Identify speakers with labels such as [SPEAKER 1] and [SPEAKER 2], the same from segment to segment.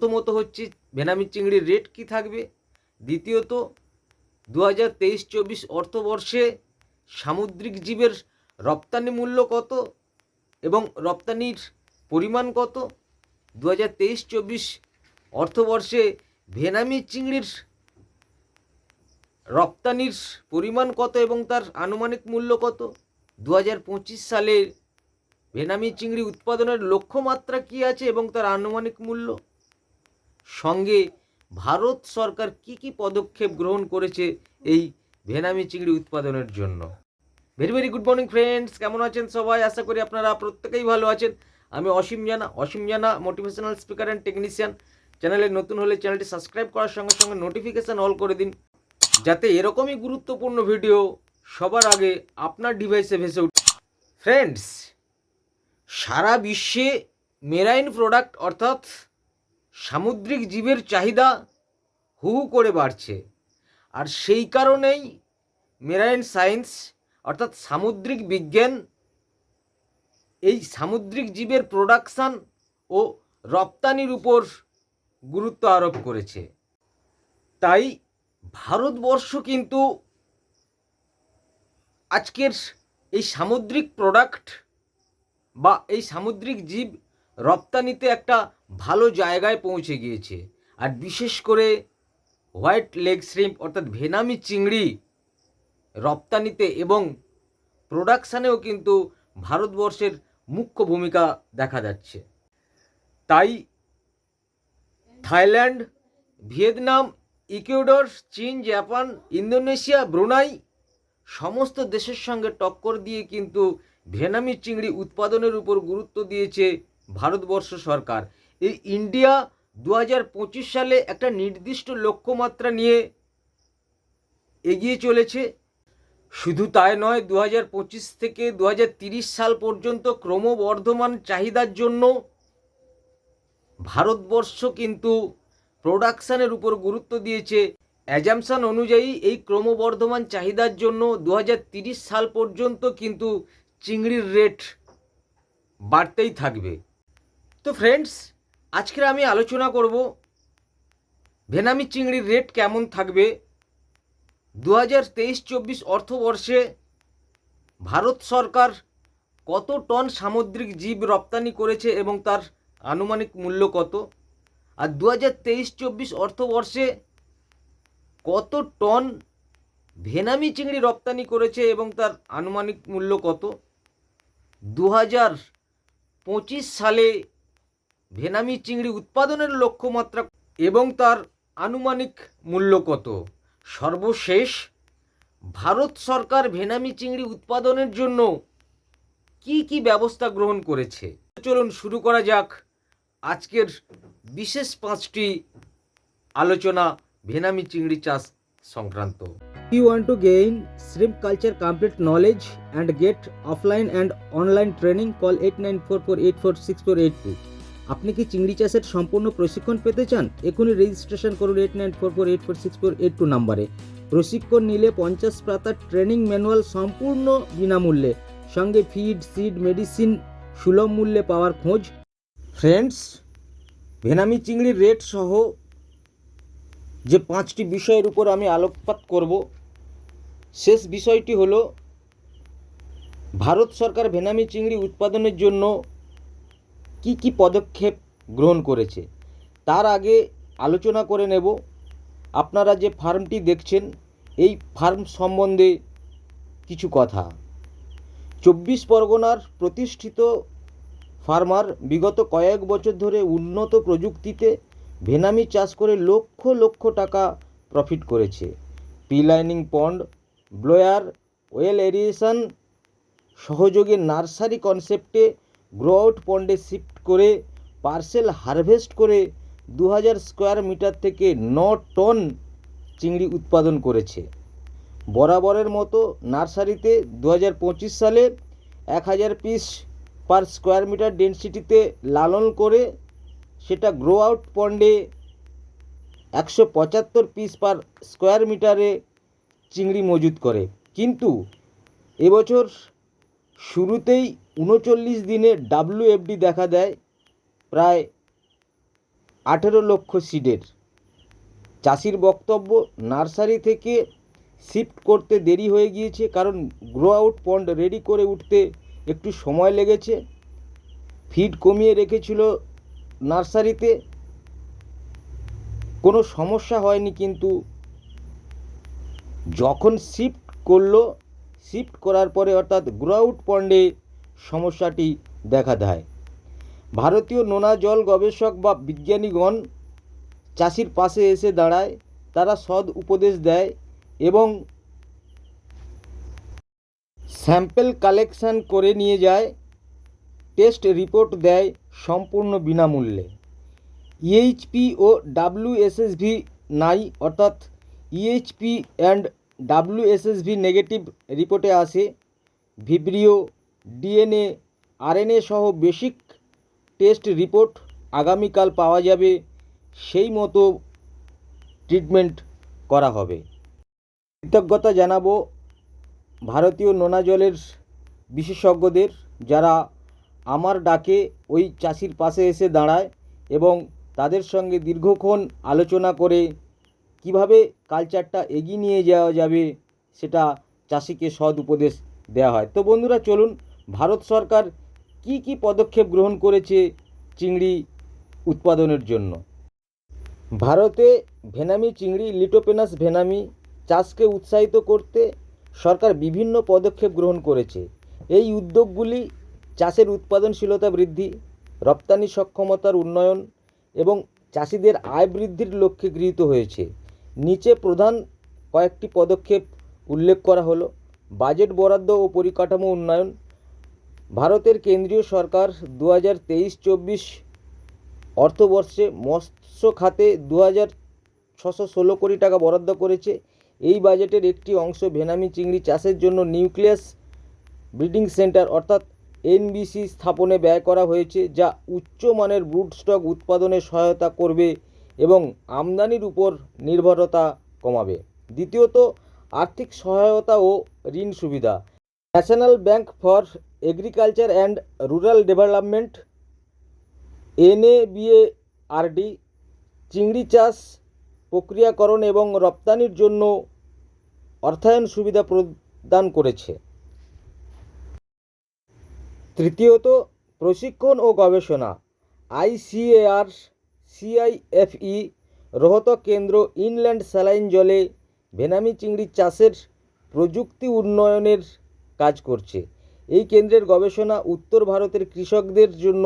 [SPEAKER 1] প্রথমত হচ্ছে বেনামি চিংড়ির রেট কি থাকবে? দ্বিতীয়ত দু হাজার তেইশ চব্বিশ অর্থবর্ষে সামুদ্রিক জীবের রপ্তানি মূল্য কত এবং রপ্তানির পরিমাণ কত? দু হাজার তেইশ চব্বিশ অর্থবর্ষে ভেনামি চিংড়ির রপ্তানির পরিমাণ কত এবং তার আনুমানিক মূল্য কত? দু হাজার পঁচিশ সালে ভেনামি চিংড়ি উৎপাদনের লক্ষ্যমাত্রা কী আছে এবং তার আনুমানিক মূল্য? সঙ্গে ভারত সরকার কি কি পদক্ষেপ গ্রহণ করেছে এই ভেনামি চিংড়ি উৎপাদনের জন্য? Very very good morning friends কেমন আছেন সবাই? আশা করি আপনারা প্রত্যেকেই ভালো আছেন। আমি অসীম জানা অসীম জানা মোটিভেশনাল স্পিকার অ্যান্ড টেকনিশিয়ান চ্যানেলে নতুন হলে চ্যানেলটি সাবস্ক্রাইব করার সঙ্গে সঙ্গে নোটিফিকেশান অল করে দিন, যাতে এরকমই গুরুত্বপূর্ণ ভিডিও সবার আগে আপনার ডিভাইসে ভেসে উঠে। ফ্রেন্ডস সারা বিশ্বে মেরাইন প্রোডাক্ট অর্থাৎ সামুদ্রিক জীবের চাহিদা হু হু করে বাড়ছে। আর সেই কারণেই মেরাইন সায়েন্স অর্থাৎ সামুদ্রিক বিজ্ঞান, এই সামুদ্রিক জীবের প্রোডাকশান ও রপ্তানির উপর গুরুত্ব আরোপ করেছে। তাই ভারতবর্ষ কিন্তু আজকের এই সামুদ্রিক প্রোডাক্ট বা এই সামুদ্রিক জীব রপ্তানিতে একটা ভালো জায়গায় পৌঁছে গিয়েছে। আর বিশেষ করে হোয়াইট লেগ শ্রিম্প অর্থাৎ ভেনামি চিংড়ি রপ্তানিতে এবং প্রোডাকশানেও কিন্তু ভারতবর্ষের মুখ্য ভূমিকা দেখা যাচ্ছে। তাই থাইল্যান্ড, ভিয়েতনাম, ইকুয়েডর, চীন, জাপান, ইন্দোনেশিয়া, ব্রুনাই সমস্ত দেশের সঙ্গে টক্কর দিয়ে কিন্তু ভেনামি চিংড়ি উৎপাদনের উপর গুরুত্ব দিয়েছে ভারতবর্ষ সরকার। এই ইন্ডিয়া দু সালে একটা নির্দিষ্ট লক্ষ্যমাত্রা নিয়ে এগিয়ে চলেছে। শুধু তাই নয় দু থেকে দু সাল পর্যন্ত ক্রমবর্ধমান চাহিদার জন্য ভারতবর্ষ কিন্তু প্রোডাকশানের উপর গুরুত্ব দিয়েছে। অ্যাজামশান অনুযায়ী এই ক্রমবর্ধমান চাহিদার জন্য দু সাল পর্যন্ত কিন্তু চিংড়ির রেট বাড়তেই থাকবে। তো ফ্রেন্ডস আজকের আমি আলোচনা করব ভেনামি চিংড়ির রেট কেমন থাকবে? দু হাজার তেইশ চব্বিশ অর্থবর্ষে ভারত সরকার কত টন সামুদ্রিক জীব রপ্তানি করেছে এবং তার আনুমানিক মূল্য কত? আর দু হাজার তেইশ চব্বিশ অর্থবর্ষে কত টন ভেনামি চিংড়ি রপ্তানি করেছে এবং তার আনুমানিক মূল্য কত? দু হাজার পঁচিশ সালে ভেনামি চিংড়ি উৎপাদনের লক্ষ্যমাত্রা এবং তার আনুমানিক মূল্য কত? সর্বশেষ, ভারত সরকার ভেনামি চিংড়ি উৎপাদনের জন্য কি কি ব্যবস্থা গ্রহণ করেছে? চলুন শুরু করা যাক। আজকের বিশেষ পাঁচটি আলোচনা ভেনামি চিংড়ি চাষ সংক্রান্ত।
[SPEAKER 2] You want to gain shrimp culture complete knowledge and get offline and online training call eight nine four four eight four six four eight 8944846482 আপনি কি চিংড়ি চাষের সম্পূর্ণ প্রশিক্ষণ পেতে চান? এখনই রেজিস্ট্রেশন করুন eight nine four four eight four six four eight two নাম্বারে। প্রশিক্ষণ নিলে পঞ্চাশ পাতার ট্রেনিং ম্যানুয়াল সম্পূর্ণ বিনামূল্যে। সঙ্গে ফিড সিড মেডিসিন সুলভ মূল্যে পাওয়ার খোঁজ।
[SPEAKER 1] ফ্রেন্ডস ভেনামি চিংড়ির রেট সহ যে পাঁচটি বিষয়ের উপর আমি আলোকপাত করব, শেষ বিষয়টি হলো, ভারত সরকার ভেনামি চিংড়ি উৎপাদনের জন্য কি কি পদক্ষেপ গ্রহণ করেছে, তার আগে আলোচনা করে নেব। আপনারা যে ফার্মটি দেখছেন, এই ফার্ম সম্বন্ধে কিছু কথা। চব্বিশ পরগনার প্রতিষ্ঠিত ফার্মার বিগত কয়েক বছর ধরে উন্নত প্রযুক্তিতে ভেনামি চাষ করে লক্ষ লক্ষ টাকা প্রফিট করেছে। পিলাইনিং পন্ড, ব্লোয়ার, ওয়েল এরিয়েশন, সহযোগে নার্সারি কনসেপ্টে গ্রো আউট পন্ডে শিফট করে পার্সেল হারভেস্ট করে দু হাজার স্কোয়ার মিটার থেকে ন টন চিংড়ি উৎপাদন করেছে। বরাবরের মতো নার্সারিতে দু হাজার পঁচিশ সালে এক হাজার পিস পার স্কোয়ার মিটার ডেনসিটিতে লালন করে সেটা গ্রো আউট পন্ডে একশো পঁচাত্তর পিস পার স্কোয়ার মিটারে চিংড়ি মজুত করে। কিন্তু এবছর শুরুতেই উনচল্লিশ দিনে ডাব্লিউএফডি দেখা দেয় প্রায় আঠেরো লক্ষ সিডের। চাষির বক্তব্য, নার্সারি থেকে শিফট করতে দেরি হয়ে গিয়েছে কারণ গ্রো আউট পন্ড রেডি করে উঠতে একটু সময় লেগেছে। ফিড কমিয়ে রেখেছিল নার্সারিতে। কোনো সমস্যা হয়নি কিন্তু যখন শিফট করল শিফট করার পরে অর্থাৎ গ্রো আউট পন্ডে সমস্যাটি দেখা দেয়। ভারতীয় নোনা জল গবেষক বা বিজ্ঞানীগণ চাষির পাশে এসে দাঁড়ায়, তারা সদ উপদেশ দেয় এবং স্যাম্পেল কালেকশন করে নিয়ে যায়, টেস্ট রিপোর্ট দেয় সম্পূর্ণ বিনামূল্যে। ইএইচপি ও ডাব্লিউএসএসভি নাই, অর্থাৎ ইএইচপি অ্যান্ড ডাব্লিউএসএসভি নেগেটিভ রিপোর্টে আসে ভিব্রিও ডিএনএ আরএনএ সহ বেসিক টেস্ট রিপোর্ট আগামীকাল পাওয়া যাবে, সেই মতো ট্রিটমেন্ট করা হবে। কৃতজ্ঞতা জানাব ভারতীয় নোনা জলের বিশেষজ্ঞদের যারা আমার ডাকে ওই চাষির পাশে এসে দাঁড়ায় এবং তাদের সঙ্গে দীর্ঘক্ষণ আলোচনা করে কীভাবে কালচারটা এগিয়ে নিয়ে যাওয়া যাবে সেটা চাষিকে সদ উপদেশ দেওয়া হয়। তো বন্ধুরা, চলুন, ভারত সরকার কি কি পদক্ষেপ গ্রহণ করেছে চিংড়ি উৎপাদনের জন্য? ভারতে ভেনামি চিংড়ি, লিটোপেনাস ভেনামি চাষকে উৎসাহিত করতে সরকার বিভিন্ন পদক্ষেপ গ্রহণ করেছে। এই উদ্যোগগুলি চাষের উৎপাদনশীলতা বৃদ্ধি, রপ্তানি সক্ষমতার উন্নয়ন এবং চাষিদের আয় বৃদ্ধির লক্ষ্যে গৃহীত হয়েছে। নিচে প্রধান কয়েকটি পদক্ষেপ উল্লেখ করা হলো। বাজেট বরাদ্দ ও পরিকাঠামো উন্নয়ন। ভারতের কেন্দ্রীয় সরকার দু হাজার তেইশ চব্বিশ অর্থবর্ষে মৎস্য খাতে দু হাজার ছশো ষোলো কোটি টাকা বরাদ্দ করেছে। এই বাজেটের একটি অংশ ভেনামি চিংড়ি চাষের জন্য নিউক্লিয়াস ব্রিডিং সেন্টার অর্থাৎ এনবিসি স্থাপনে ব্যয় করা হয়েছে, যা উচ্চমানের ব্রুড স্টক উৎপাদনে সহায়তা করবে এবং আমদানির উপর নির্ভরতা কমাবে। দ্বিতীয়ত, আর্থিক সহায়তা ও ঋণ সুবিধা। National bank for agriculture and rural development, NABARD, চিংড়ি চাষ, প্রক্রিয়াকরণ এবং রপ্তানির জন্য অর্থায়ন সুবিধা প্রদান করেছে। তৃতীয়ত, প্রশিক্ষণ ও গবেষণা। আইসিএআর সিআইএফই রোহতক কেন্দ্র ইনল্যান্ড স্যালাইন জলে ভেনামি চিংড়ি চাষের প্রযুক্তি উন্নয়নের কাজ করছে। এই কেন্দ্রের গবেষণা উত্তর ভারতের কৃষকদের জন্য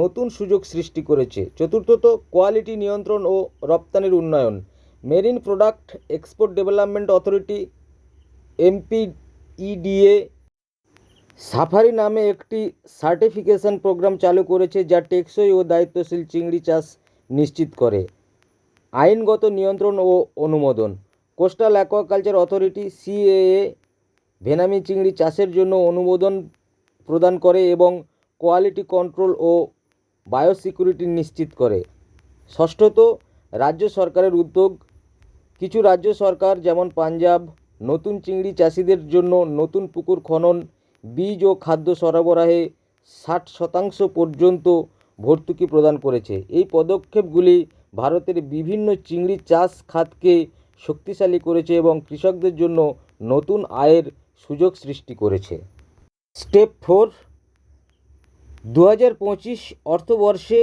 [SPEAKER 1] নতুন সুযোগ সৃষ্টি করেছে। চতুর্থত কোয়ালিটি নিয়ন্ত্রণ ও রপ্তানির উন্নয়ন। Marine product export development authority MPEDA Safari নামে একটি সার্টিফিকেশন প্রোগ্রাম চালু করেছে, যা টেকসই ও দায়িত্বশীল চিংড়ি চাষ নিশ্চিত করে। আইনগত নিয়ন্ত্রণ ও অনুমোদন। Coastal aquaculture authority CAA vannamei চিংড়ি চাষের জন্য অনুমোদন প্রদান করে এবং কোয়ালিটি কন্ট্রোল ও বায়োসিকিউরিটি নিশ্চিত করে। ষষ্ঠত, রাজ্য সরকারের উদ্যোগ। কিছু রাজ্য সরকার যেমন পাঞ্জাব, নতুন চিংড়ি চাষিদের জন্য নতুন পুকুর খনন, বীজ ও খাদ্য সরবরাহে ষাট শতাংশ পর্যন্ত ভর্তুকি প্রদান করেছে। এই পদক্ষেপগুলি ভারতের বিভিন্ন চিংড়ি চাষ খাতকে শক্তিশালী করেছে এবং কৃষকদের জন্য নতুন আয়ের সুযোগ সৃষ্টি করেছে। স্টেপ ফোর দু হাজার পঁচিশ অর্থবর্ষে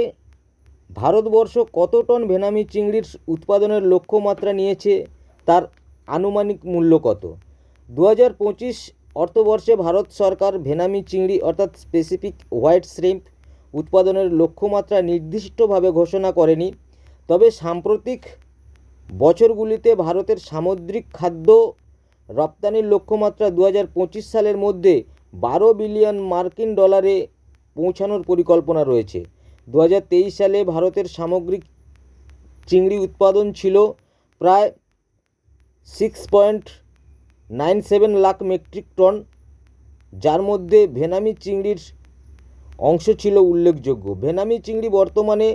[SPEAKER 1] ভারতবর্ষ কত টন ভেনামি চিংড়ির উৎপাদনের লক্ষ্যমাত্রা নিয়েছে, তার আনুমানিক মূল্য কত? দু হাজার পঁচিশ অর্থবর্ষে ভারত সরকার ভেনামি চিংড়ি অর্থাৎ স্পেসিফিক হোয়াইট শ্রিম্প উৎপাদনের লক্ষ্যমাত্রা নির্দিষ্টভাবে ঘোষণা করেনি। তবে সাম্প্রতিক বছরগুলিতে ভারতের সামুদ্রিক খাদ্য রপ্তানির লক্ষ্যমাত্রা দু হাজার পঁচিশ সালের মধ্যে বারো বিলিয়ন মার্কিন ডলারে পৌঁছানোর পরিকল্পনা রয়েছে। দু হাজার তেইশ সালে ভারতের সামগ্রিক চিংড়ি উৎপাদন ছিল প্রায় six point nine seven lakh metric tonne যার মধ্যে ভেনামি চিংড়ির অংশ ছিল উল্লেখযোগ্য। ভেনামি চিংড়ি বর্তমানে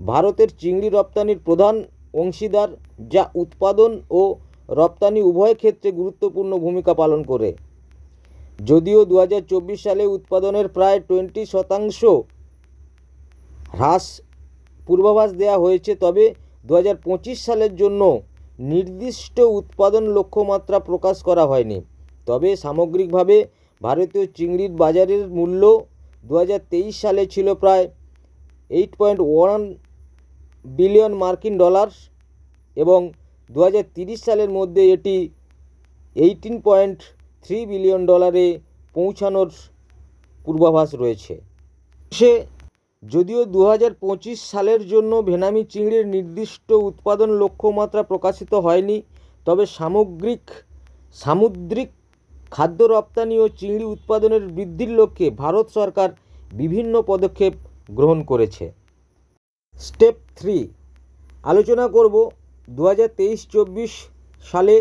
[SPEAKER 1] ভারতের চিংড়ি রপ্তানির প্রধান অংশীদার, যা উৎপাদন ও রপ্তানি উভয় ক্ষেত্রে গুরুত্বপূর্ণ ভূমিকা পালন করে। যদিও দু হাজার চব্বিশ সালে উৎপাদনের প্রায় টোয়েন্টি শতাংশ হ্রাস পূর্বাভাস দেওয়া হয়েছে, তবে দু হাজার পঁচিশ সালের জন্য নির্দিষ্ট উৎপাদন লক্ষ্যমাত্রা প্রকাশ করা হয়নি। তবে সামগ্রিকভাবে ভারতীয় চিংড়ির বাজারের মূল্য দু হাজার তেইশ সালে ছিল প্রায় এইট পয়েন্ট ওয়ান বিলিয়ন মার্কিন ডলার এবং দু সালের মধ্যে এটি এইটিন পয়েন্ট থ্রি বিলিয়ন ডলারে পৌঁছানোর পূর্বাভাস রয়েছে। সে যদিও দু হাজার পঁচিশ সালের জন্য ভেনামি চিংড়ির নির্দিষ্ট উৎপাদন লক্ষ্যমাত্রা প্রকাশিত হয়নি, তবে সামগ্রিক, সামুদ্রিক খাদ্য রপ্তানি ও চিংড়ি উৎপাদনের বৃদ্ধির লক্ষ্যে ভারত সরকার বিভিন্ন পদক্ষেপ গ্রহণ করেছে। স্টেপ থ্রি, আলোচনা করব দু হাজার তেইশ চব্বিশ সালে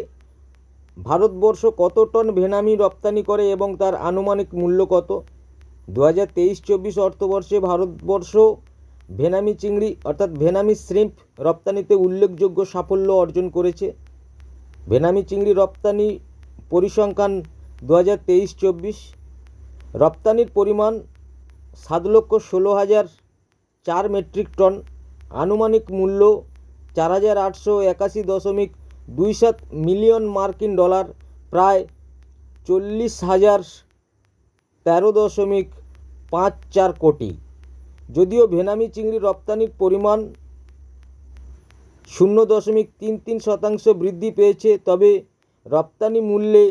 [SPEAKER 1] ভারতবর্ষ কত টন ভেনামি রপ্তানি করে এবং তার আনুমানিক মূল্য কত? দু হাজার তেইশ চব্বিশ অর্থবর্ষে ভারতবর্ষ ভেনামি চিংড়ি অর্থাৎ ভেনামি শ্রিম্প রপ্তানিতে উল্লেখযোগ্য সাফল্য অর্জন করেছে। ভেনামি চিংড়ি রপ্তানি পরিসংখ্যান দু হাজার তেইশ চব্বিশ রপ্তানির পরিমাণ সাত লক্ষ ষোলো হাজার চার মেট্রিক টন, আনুমানিক মূল্য চার হাজার আটশো একাশি দশমিক দুই সাত মিলিয়ন মার্কিন ডলার, প্রায় চল্লিশ হাজার তেরো দশমিক পাঁচ চার কোটি। যদিও ভেনামি চিংড়ি রপ্তানির পরিমাণ শূন্য দশমিক তিন তিন শতাংশ বৃদ্ধি পেয়েছে, তবে রপ্তানি মূল্যে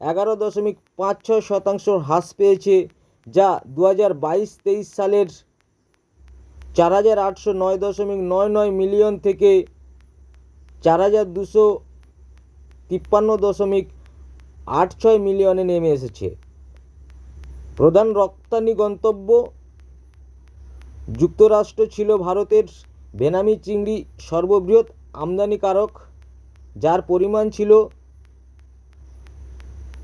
[SPEAKER 1] এগারো দশমিক পাঁচ ছয় শতাংশ হ্রাস পেয়েছে, যা দু হাজার বাইশ তেইশ সালের চার হাজার আটশো নয় দশমিক নয় নয় মিলিয়ন থেকে চার হাজার দুশো তিপ্পান্ন দশমিক আট ছয় মিলিয়নে নেমে এসেছে। প্রধান রপ্তানি গন্তব্য যুক্তরাষ্ট্র ছিল ভারতের বেনামি চিংড়ি সর্ববৃহৎ আমদানিকারক, যার পরিমাণ ছিল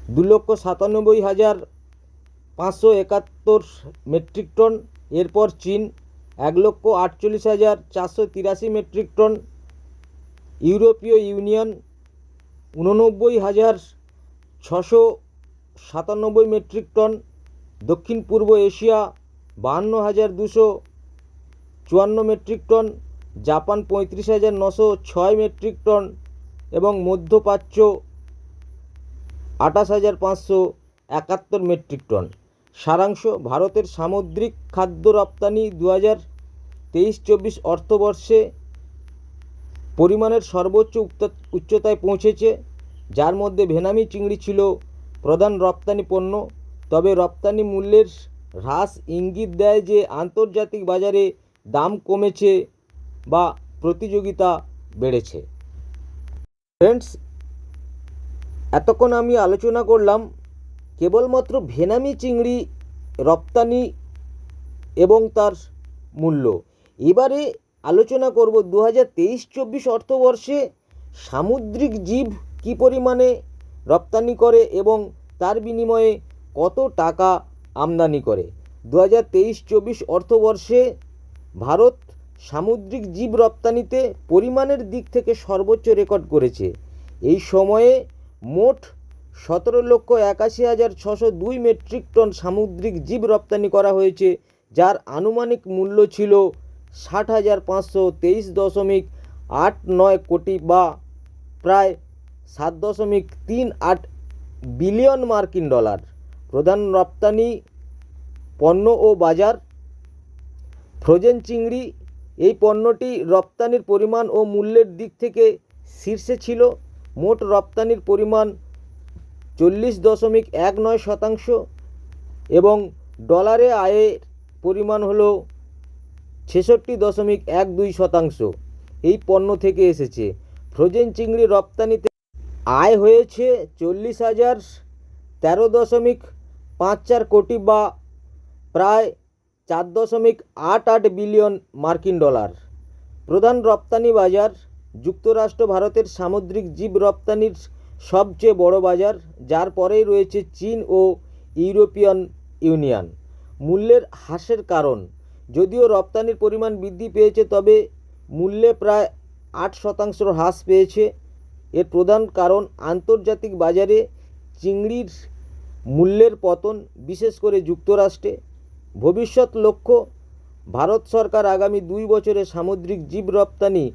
[SPEAKER 1] দু লক্ষ সাতানব্বই হাজার পাঁচশো একাত্তর মেট্রিক টন, এরপর চীন এক লক্ষ আটচল্লিশ হাজার চারশো তিরাশি মেট্রিক টন, ইউরোপীয় ইউনিয়ন উননব্বই হাজার ছশো সাতানব্বই মেট্রিক টন দক্ষিণ পূর্ব এশিয়া বাহান্ন হাজার দুশো চুয়ান্ন মেট্রিক টন, জাপান পঁয়ত্রিশ হাজার নশো ছয় মেট্রিক টন এবং মধ্যপ্রাচ্য আঠাশ হাজার পাঁচশো একাত্তর মেট্রিক টন। সারাংশ ভারতের সামুদ্রিক খাদ্য রপ্তানি দু হাজার তেইশ চব্বিশ অর্থবর্ষে পরিমাণের সর্বোচ্চ উচ্চতায় পৌঁছেছে, যার মধ্যে ভেনামি চিংড়ি ছিল প্রধান রপ্তানি পণ্য। তবে রপ্তানি মূল্যের হ্রাস ইঙ্গিত দেয় যে আন্তর্জাতিক বাজারে দাম কমেছে বা প্রতিযোগিতা বেড়েছে। ফ্রেন্ডস এতক্ষণ আমি আলোচনা করলাম কেবলমাত্র ভেনামি চিংড়ি, রপ্তানি এবং তার মূল্য। এবারে আলোচনা করব দু হাজার তেইশ চব্বিশ অর্থবর্ষে সামুদ্রিক জীব কী পরিমাণে রপ্তানি করে এবং তার বিনিময়ে কত টাকা আমদানি করে। দু হাজার তেইশ চব্বিশ অর্থবর্ষে ভারত সামুদ্রিক জীব রপ্তানিতে পরিমাণের দিক থেকে সর্বোচ্চ রেকর্ড করেছে। এই সময়ে মোট সতেরো লক্ষ একাশি হাজার ছশো দুই মেট্রিক টন সামুদ্রিক জীব রপ্তানি করা হয়েছে, যার আনুমানিক মূল্য ছিল ষাট হাজার পাঁচশো তেইশ দশমিক আট নয় কোটি বা প্রায় সাত দশমিক তিন আট বিলিয়ন মার্কিন ডলার। প্রধান রপ্তানি পণ্য ও বাজার, ফ্রোজেন চিংড়ি, এই পণ্যটি রপ্তানির পরিমাণ ও মূল্যের দিক থেকে শীর্ষে ছিল। মোট রপ্তানির পরিমাণ চল্লিশ দশমিক এক নয় শতাংশ এবং ডলারে আয়ের পরিমাণ হলো ছেষট্টি দশমিক এক দুই শতাংশ। এই পণ্য থেকে এসেছে। ফ্রোজেন চিংড়ি রপ্তানিতে আয় হয়েছে চল্লিশ হাজার তেরো দশমিক পাঁচ চার কোটি বা প্রায় চার দশমিক আট আট বিলিয়ন মার্কিন ডলার। প্রধান রপ্তানি বাজার যুক্তরাষ্ট্র ভারতের সামুদ্রিক জীব রপ্তানির সবচেয়ে বড় বাজার, যার পরেই রয়েছে চীন ও ইউরোপিয়ান ইউনিয়ন। মূল্যের হ্রাসের কারণ, যদিও রপ্তানির পরিমাণ বৃদ্ধি পেয়েছে, তবে মূল্যে প্রায় আট শতাংশ হ্রাস পেয়েছে। এর প্রধান কারণ, আন্তর্জাতিক বাজারে চিংড়ির মূল্যের পতন, বিশেষ করে যুক্তরাষ্ট্রে। ভবিষ্যৎ লক্ষ্য, ভারত সরকার আগামী দুই বছরে সামুদ্রিক জীব রপ্তানি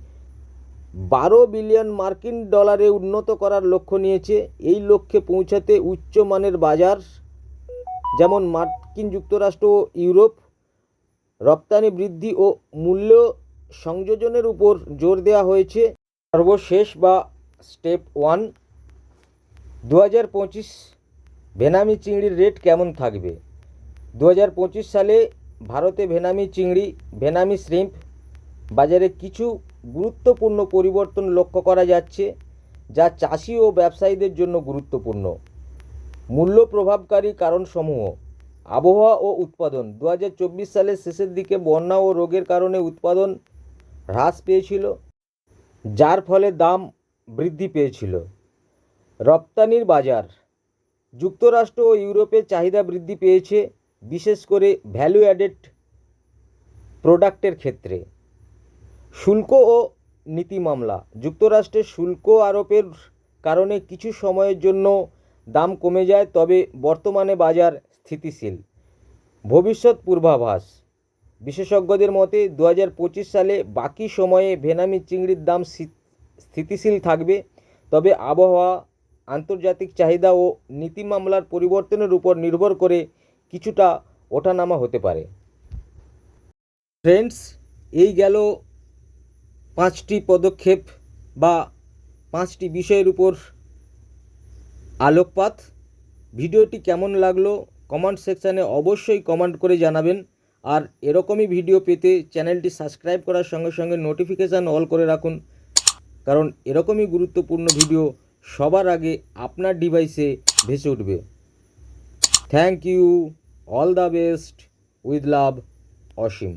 [SPEAKER 1] বারো বিলিয়ন মার্কিন ডলারে উন্নত করার লক্ষ্য নিয়েছে। এই লক্ষ্যে পৌঁছাতে উচ্চমানের বাজার, যেমন মার্কিন যুক্তরাষ্ট্র ও ইউরোপ, রপ্তানি বৃদ্ধি ও মূল্য সংযোজনের উপর জোর দেওয়া হয়েছে। সর্বশেষ বা স্টেপ ওয়ান দু হাজার পঁচিশ ভেনামি চিংড়ির রেট কেমন থাকবে? দু হাজার পঁচিশ সালে ভারতে ভেনামি চিংড়ি, ভেনামি শ্রিম্প, বাজারে কিছু গুরুত্বপূর্ণ পরিবর্তন লক্ষ্য করা যাচ্ছে, যা চাষি ও ব্যবসায়ীদের জন্য গুরুত্বপূর্ণ। মূল্য প্রভাবকারী কারণসমূহ। আবহাওয়া ও উৎপাদন। দু হাজার চব্বিশ সালের শেষের দিকে বন্যা ও রোগের কারণে উৎপাদন হ্রাস পেয়েছিল, যার ফলে দাম বৃদ্ধি পেয়েছিল। রপ্তানির বাজার। যুক্তরাষ্ট্র ও ইউরোপের চাহিদা বৃদ্ধি পেয়েছে, বিশেষ করে ভ্যালু অ্যাডেড প্রোডাক্টের ক্ষেত্রে। শুল্ক ও নীতি মামলা। যুক্তরাষ্ট্রের শুল্ক আরোপের কারণে কিছু সময়ের জন্য দাম কমে যায়, তবে বর্তমানে বাজার স্থিতিশীল। ভবিষ্যৎ পূর্বাভাস। বিশেষজ্ঞদের মতে দু হাজার পঁচিশ সালে বাকি সময়ে ভেনামি চিংড়ির দাম স্থিতিশীল থাকবে, তবে আবহাওয়া, আন্তর্জাতিক চাহিদা ও নীতি মামলার পরিবর্তনের উপর নির্ভর করে কিছুটা ওঠানামা হতে পারে। ফ্রেন্ডস এই গেল পাঁচটি পদক্ষেপ বা পাঁচটি বিষয়ের উপর আলোকপাত। ভিডিওটি কেমন লাগল কমেন্ট সেকশানে অবশ্যই কমেন্ট করে জানাবেন। আর এরকমই ভিডিও পেতে চ্যানেলটি সাবস্ক্রাইব করার সঙ্গে সঙ্গে নোটিফিকেশান অল করে রাখুন। কারণ এরকমই গুরুত্বপূর্ণ ভিডিও সবার আগে আপনার ডিভাইসে ভেসে উঠবে। Thank you, all the best, with love, Asim.